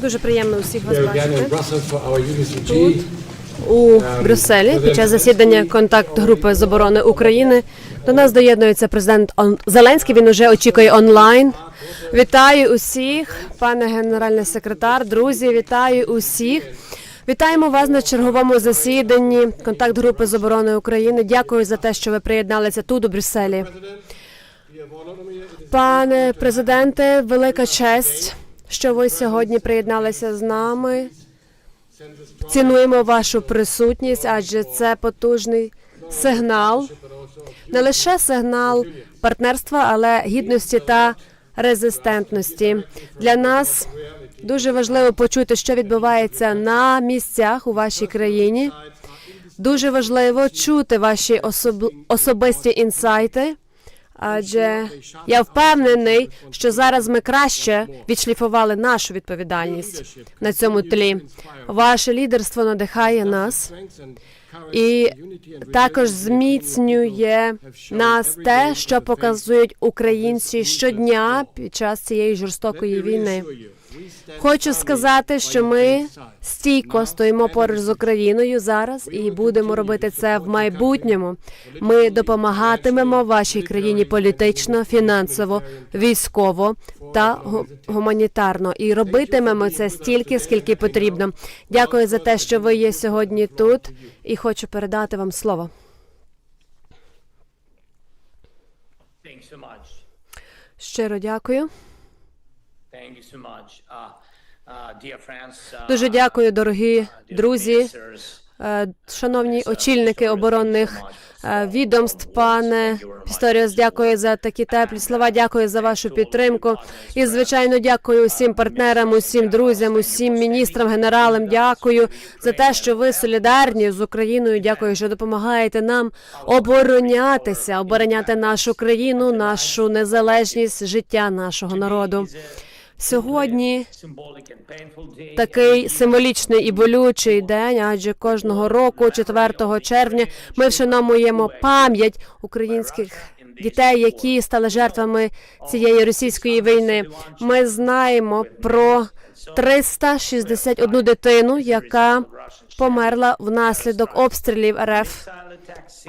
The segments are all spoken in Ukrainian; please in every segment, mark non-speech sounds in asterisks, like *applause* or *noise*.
Дуже приємно усіх вас бачити UNCG. у Брюсселі під час засідання контакт-групи з оборони України. До нас доєднується президент Зеленський. Він уже очікує онлайн. Вітаю усіх, пане генеральний секретар, друзі. Вітаю усіх. Вітаємо вас на черговому засіданні контакт-групи з оборони України. Дякую за те, що ви приєдналися тут у Брюсселі. Пане президенте, велика честь, що ви сьогодні приєдналися з нами. Цінуємо вашу присутність, адже це потужний сигнал, не лише сигнал партнерства, але гідності та резистентності. Для нас дуже важливо почути, що відбувається на місцях у вашій країні. Дуже важливо чути ваші особ... особисті інсайти. Адже я впевнений, що зараз ми краще відшліфували нашу відповідальність на цьому тлі. Ваше лідерство надихає нас і також зміцнює нас те, що показують українці щодня під час цієї жорстокої війни. Хочу сказати, що ми стійко стоїмо поруч з Україною зараз і будемо робити це в майбутньому. Ми допомагатимемо вашій країні політично, фінансово, військово та гуманітарно. І робитимемо це стільки, скільки потрібно. Дякую за те, що ви є сьогодні тут, і хочу передати вам слово. Щиро дякую. Дуже дякую, дорогі друзі. Шановні очільники оборонних відомств, пане Пісторіос, дякую за такі теплі слова. Дякую за вашу підтримку. І звичайно, дякую усім партнерам, усім друзям, усім міністрам, генералам. Дякую за те, що ви солідарні з Україною. Дякую, що допомагаєте нам оборонятися, обороняти нашу країну, нашу незалежність, життя нашого народу. Сьогодні такий символічний і болючий день, адже кожного року, 4 червня, ми вшановуємо пам'ять українських дітей, які стали жертвами цієї російської війни. Ми знаємо про 361 дитину, яка померла внаслідок обстрілів РФ,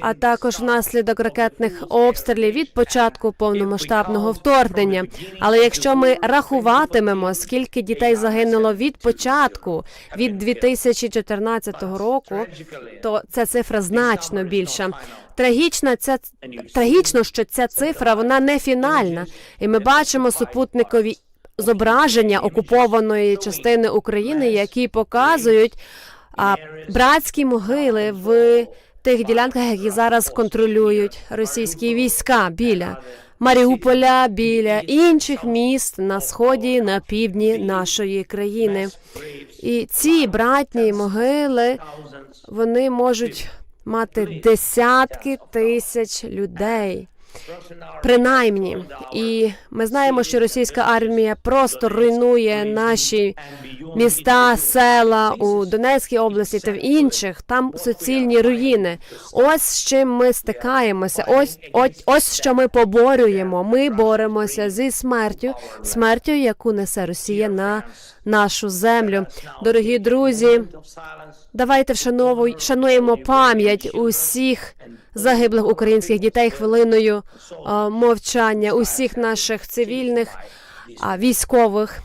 а також внаслідок ракетних обстрілів від початку повномасштабного вторгнення. Але якщо ми рахуватимемо, скільки дітей загинуло від початку від 2014 року, то ця цифра значно більша. Трагічна ця трагічно, що ця цифра вона не фінальна, і ми бачимо супутникові зображення окупованої частини України, які показують а, братські могили в тих ділянках, які зараз контролюють російські війська біля Маріуполя, біля інших міст на сході, на півдні нашої країни. І ці братні могили вони можуть мати десятки тисяч людей. Принаймні, і ми знаємо, що російська армія просто руйнує наші міста, села у Донецькій області та в інших. Там суцільні руїни. Ось з чим ми стикаємося. Ось ось, ось що ми поборюємо. Ми боремося зі смертю, смертю, яку несе Росія на нашу землю. Дорогі друзі, давайте вшановуй- шануємо пам'ять усіх загиблих українських дітей хвилиною мовчання, усіх наших цивільних військових,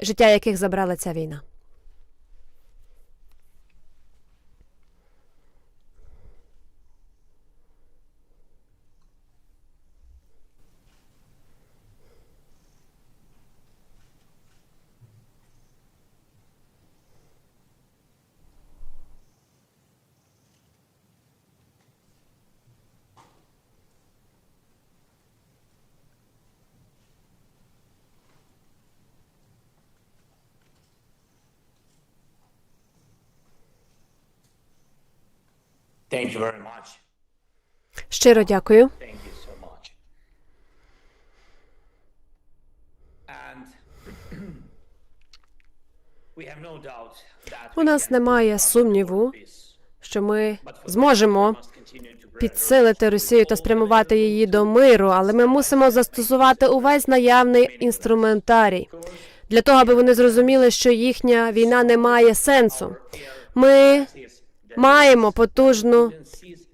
життя яких забрала ця війна. Thank you very much. Щиро дякую. Thank you so much. And *clears throat* we have no doubt that У нас немає сумніву, що ми зможемо підсилити Росію та спрямувати її до миру, але ми мусимо застосувати увесь наявний інструментарій для того, аби вони зрозуміли, що їхня війна не має сенсу. Ми маємо потужну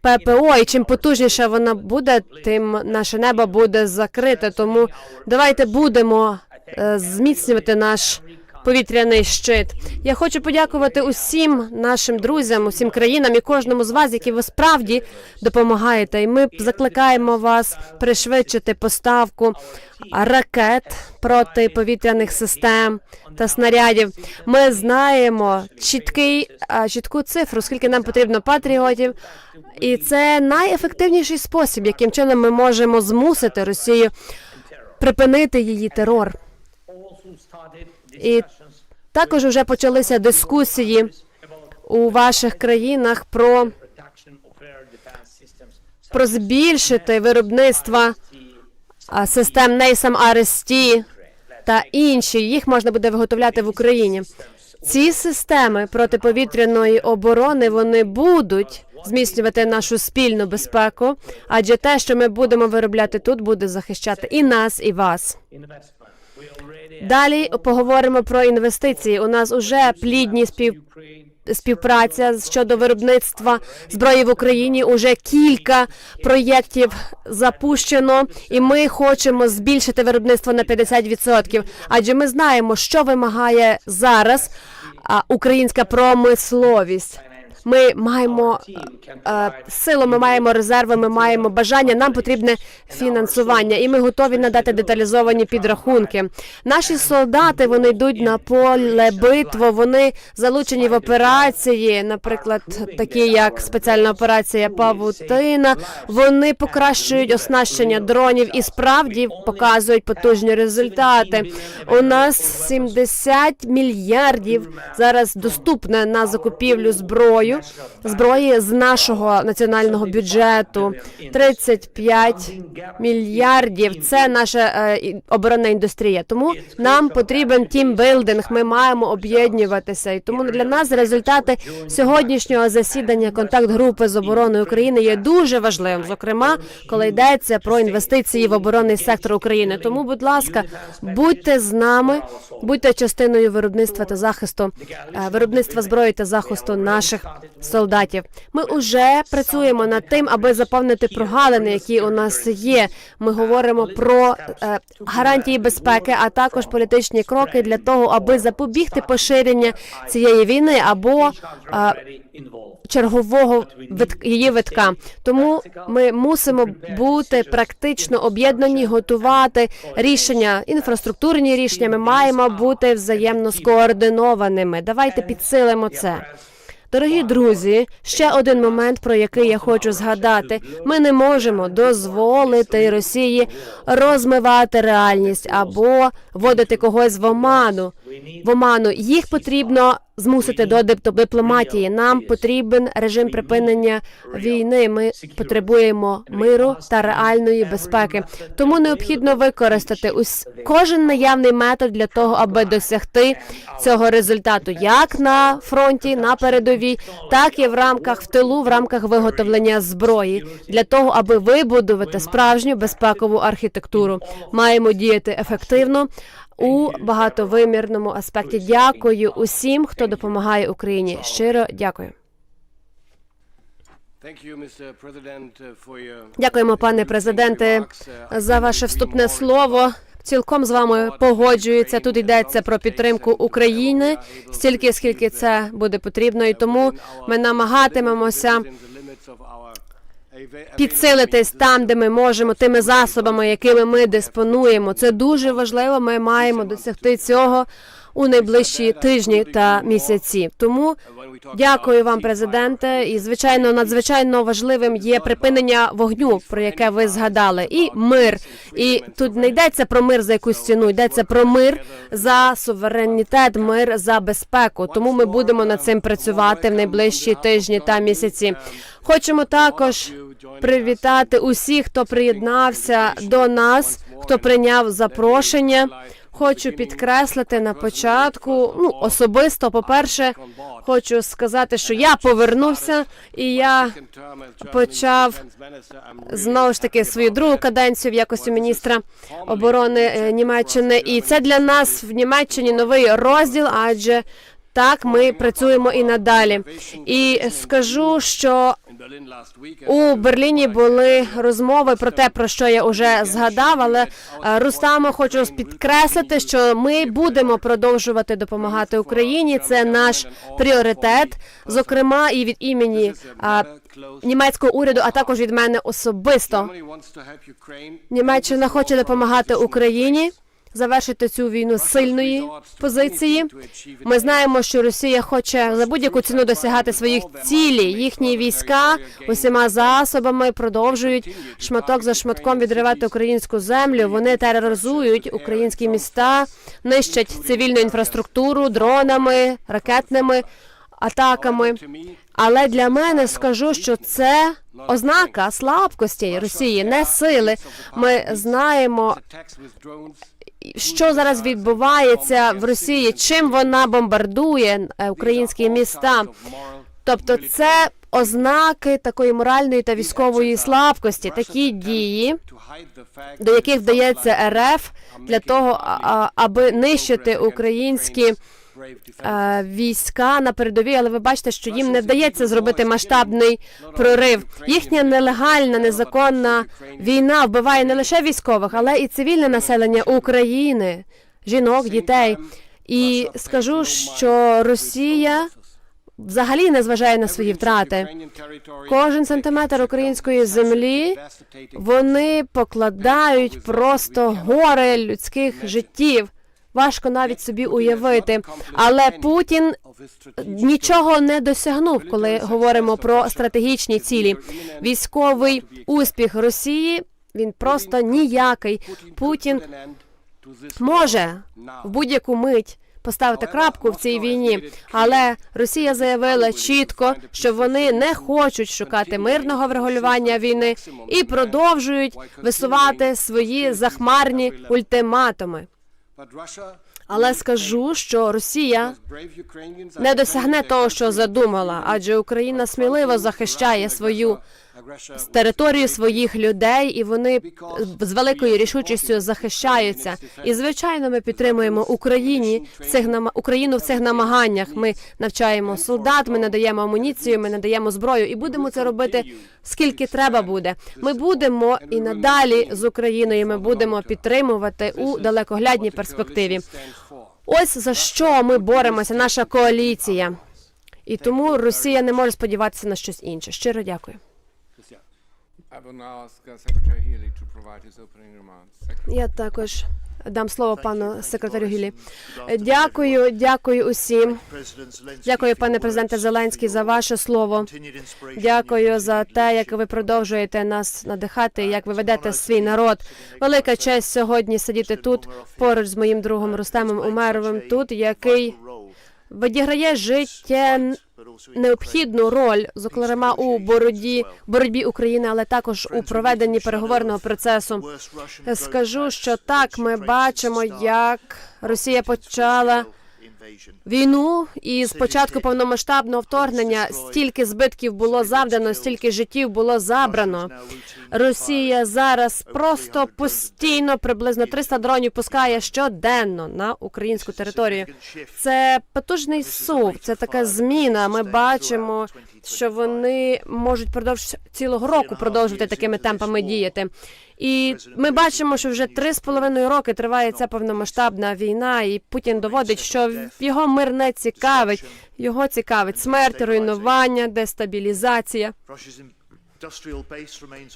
ППО, і чим потужніша вона буде, тим наше небо буде закрите. Тому давайте будемо е, зміцнювати наш повітряний щит. Я хочу подякувати усім нашим друзям, усім країнам і кожному з вас, які ви справді допомагаєте. І ми закликаємо вас пришвидшити поставку ракет протиповітряних систем та снарядів. Ми знаємо чіткий чітку цифру, скільки нам потрібно патріотів, і це найефективніший спосіб, яким чином ми можемо змусити Росію припинити її терор. І також вже почалися дискусії у ваших країнах про, про збільшити виробництво а, систем NASAM RST та інші. Їх можна буде виготовляти в Україні. Ці системи протиповітряної оборони вони будуть зміцнювати нашу спільну безпеку, адже те, що ми будемо виробляти тут, буде захищати і нас, і вас. Далі поговоримо про інвестиції. У нас уже плідні спів... співпраця щодо виробництва зброї в Україні. Уже кілька проєктів запущено, і ми хочемо збільшити виробництво на 50%. Адже ми знаємо, що вимагає зараз українська промисловість. Ми маємо е, силу, ми маємо резерви, ми маємо бажання. Нам потрібне фінансування, і ми готові надати деталізовані підрахунки. Наші солдати вони йдуть на поле битву. Вони залучені в операції, наприклад, такі як спеціальна операція Павутина. Вони покращують оснащення дронів і справді показують потужні результати. У нас 70 мільярдів зараз доступне на закупівлю зброю зброї з нашого національного бюджету. 35 мільярдів. Це наша е, оборонна індустрія. Тому нам потрібен тімбилдинг. Ми маємо об'єднуватися. І тому для нас результати сьогоднішнього засідання контакт групи з обороною України є дуже важливим. Зокрема, коли йдеться про інвестиції в оборонний сектор України. Тому, будь ласка, будьте з нами, будьте частиною виробництва та захисту е, виробництва зброї та захисту наших солдатів. Ми вже працюємо над тим, аби заповнити прогалини, які у нас є. Ми говоримо про е, гарантії безпеки, а також політичні кроки для того, аби запобігти поширення цієї війни або е, чергового її витка. Тому ми мусимо бути практично об'єднані, готувати рішення, інфраструктурні рішення. Ми маємо бути взаємно скоординованими. Давайте підсилимо це. Дорогі друзі, ще один момент, про який я хочу згадати: ми не можемо дозволити Росії розмивати реальність або вводити когось в оману. В оману їх потрібно змусити до дип- дипломатії. Нам потрібен режим припинення війни. Ми потребуємо миру та реальної безпеки. Тому необхідно використати ус кожен наявний метод для того, аби досягти цього результату, як на фронті, на передовій, так і в рамках в тилу, в рамках виготовлення зброї, для того, аби вибудувати справжню безпекову архітектуру. Маємо діяти ефективно. У багатовимірному аспекті дякую усім, хто допомагає Україні. Щиро дякую. Дякуємо, пане президенте, за ваше вступне слово. Цілком з вами погоджується. Тут йдеться про підтримку України стільки, скільки це буде потрібно, і тому ми намагатимемося підсилитись там, де ми можемо, тими засобами, якими ми диспонуємо. Це дуже важливо. Ми маємо досягти цього у найближчі тижні та місяці. Тому дякую вам, президенте. І звичайно, надзвичайно важливим є припинення вогню, про яке ви згадали, і мир. І тут не йдеться про мир за якусь ціну, йдеться про мир за суверенітет, мир за безпеку. Тому ми будемо над цим працювати в найближчі тижні та місяці. Хочемо також привітати усіх, хто приєднався до нас, хто прийняв запрошення. Хочу підкреслити на початку, ну особисто, по-перше, хочу сказати, що я повернувся і я почав знову ж таки свою другу каденцію в якості міністра оборони е, Німеччини. І це для нас в Німеччині новий розділ, адже так ми працюємо і надалі. І скажу, що у Берліні були розмови про те, про що я вже згадав. Але е, Рустамо хочу підкреслити, що ми будемо продовжувати допомагати Україні. Це наш пріоритет, зокрема і від імені а, німецького уряду, а також від мене особисто. Німеччина хоче допомагати Україні завершити цю війну з сильної позиції. Ми знаємо, що Росія хоче за будь-яку ціну досягати своїх цілей. Їхні війська усіма засобами продовжують шматок за шматком відривати українську землю. Вони тероризують українські міста, нищать цивільну інфраструктуру дронами, ракетними атаками. Але для мене скажу, що це ознака слабкості Росії, не сили. Ми знаємо, що зараз відбувається в Росії, чим вона бомбардує е, українські міста. Тобто, це ознаки такої моральної та військової слабкості, такі дії, до яких вдається РФ для того, аби нищити українські війська на передовій, але ви бачите, що їм не вдається зробити масштабний прорив. Їхня нелегальна, незаконна війна вбиває не лише військових, але і цивільне населення України, жінок, дітей. І скажу, що Росія взагалі не зважає на свої втрати. Кожен сантиметр української землі вони покладають просто гори людських життів. Важко навіть собі уявити. Але Путін нічого не досягнув, коли говоримо про стратегічні цілі. Військовий успіх Росії він просто ніякий. Путін може в будь-яку мить поставити крапку в цій війні, але Росія заявила чітко, що вони не хочуть шукати мирного врегулювання війни і продовжують висувати свої захмарні ультиматуми. But Russia Але скажу, що Росія не досягне того, що задумала, адже Україна сміливо захищає свою територію своїх людей, і вони з великою рішучістю захищаються. І звичайно, ми підтримуємо Україні цих Україну в цих намаганнях. Ми навчаємо солдат, ми надаємо амуніцію, ми надаємо зброю, і будемо це робити скільки треба буде. Ми будемо і надалі з Україною. Ми будемо підтримувати у далекоглядній перспективі. Ось за що ми боремося, наша коаліція. І тому Росія не може сподіватися на щось інше. Щиро дякую. Я також дам слово пану секретарю Гілі. Дякую, дякую усім. Дякую, пане президенте Зеленський, за ваше слово. Дякую за те, як ви продовжуєте нас надихати, як ви ведете свій народ. Велика честь сьогодні сидіти тут поруч з моїм другом Рустемом Умеровим, тут який відіграє життя необхідну роль, зокрема у боротьбі боротьбі України, але також у проведенні переговорного процесу. Скажу, що так ми бачимо, як Росія почала війну, і з початку повномасштабного вторгнення стільки збитків було завдано, стільки життів було забрано. Росія зараз просто постійно приблизно 300 дронів пускає щоденно на українську територію. Це потужний сув, це така зміна. Ми бачимо, що вони можуть продовж цілого року продовжувати такими темпами діяти. І ми бачимо, що вже три з половиною роки триває ця повномасштабна війна, і Путін доводить, що його мир не цікавить. Його цікавить смерть, руйнування, дестабілізація.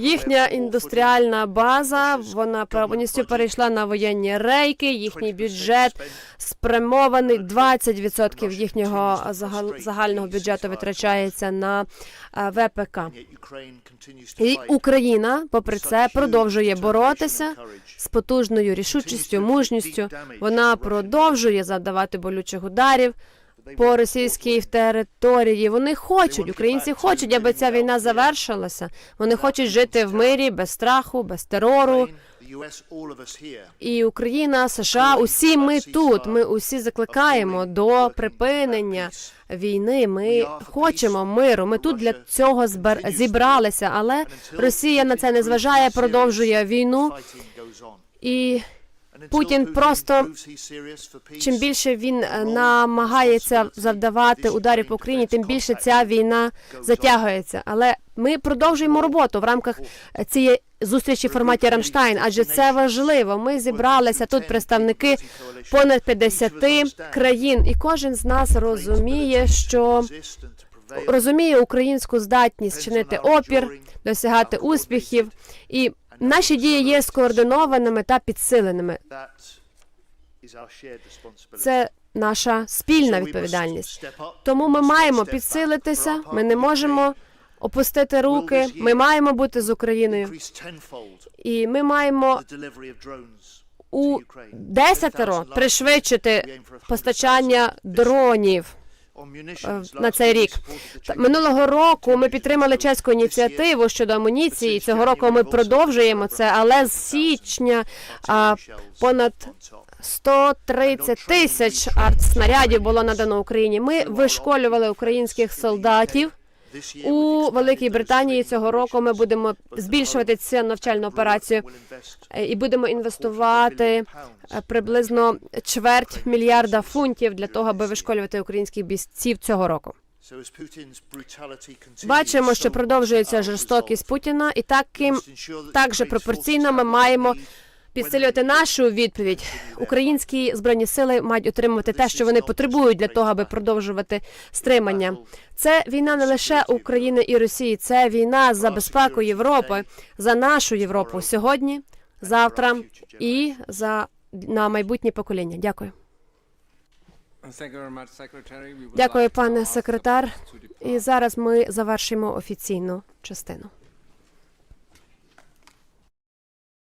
Їхня індустріальна база вона повністю перейшла на воєнні рейки. Їхній бюджет спрямований 20% їхнього загал- загального бюджету витрачається на е, ВПК. І Україна, попри це, продовжує боротися з потужною рішучістю, мужністю. Вона продовжує завдавати болючих ударів по російській території. Вони хочуть, українці хочуть, аби ця війна завершилася. Вони хочуть жити в мирі без страху, без терору, І Україна, США, усі ми тут. Ми усі закликаємо до припинення війни. Ми хочемо миру. Ми тут для цього зібралися, але Росія на це не зважає, продовжує війну. І Путін просто чим більше він е, намагається завдавати ударів по Україні, тим більше ця війна затягується. Але ми продовжуємо роботу в рамках е, цієї зустрічі в форматі Рамштайн, адже це важливо. Ми зібралися тут представники понад 50 країн, і кожен з нас розуміє, що розуміє українську здатність чинити опір, досягати успіхів, і наші дії є скоординованими та підсиленими. Це наша спільна відповідальність. Тому ми маємо підсилитися. Ми не можемо опустити руки. Ми маємо бути з Україною, і ми маємо у десятеро пришвидшити постачання дронів на цей рік. Минулого року ми підтримали чеську ініціативу щодо амуніції. Цього року ми продовжуємо це, але з січня а, понад 130 тисяч артснарядів було надано Україні. Ми вишколювали українських солдатів. У Великій Британії цього року ми будемо збільшувати цю навчальну операцію е, і будемо інвестувати е, приблизно чверть мільярда фунтів для того, аби вишколювати українських бійців цього року. Бачимо, що продовжується жорстокість Путіна, і таким також пропорційно ми маємо підсилювати нашу відповідь. Українські збройні сили мають отримувати те, що вони потребують для того, аби продовжувати стримання. Це війна не лише України і Росії, це війна за безпеку Європи, за нашу Європу сьогодні, завтра і за на майбутнє покоління. Дякую. Дякую, пане секретар. І зараз ми завершимо офіційну частину.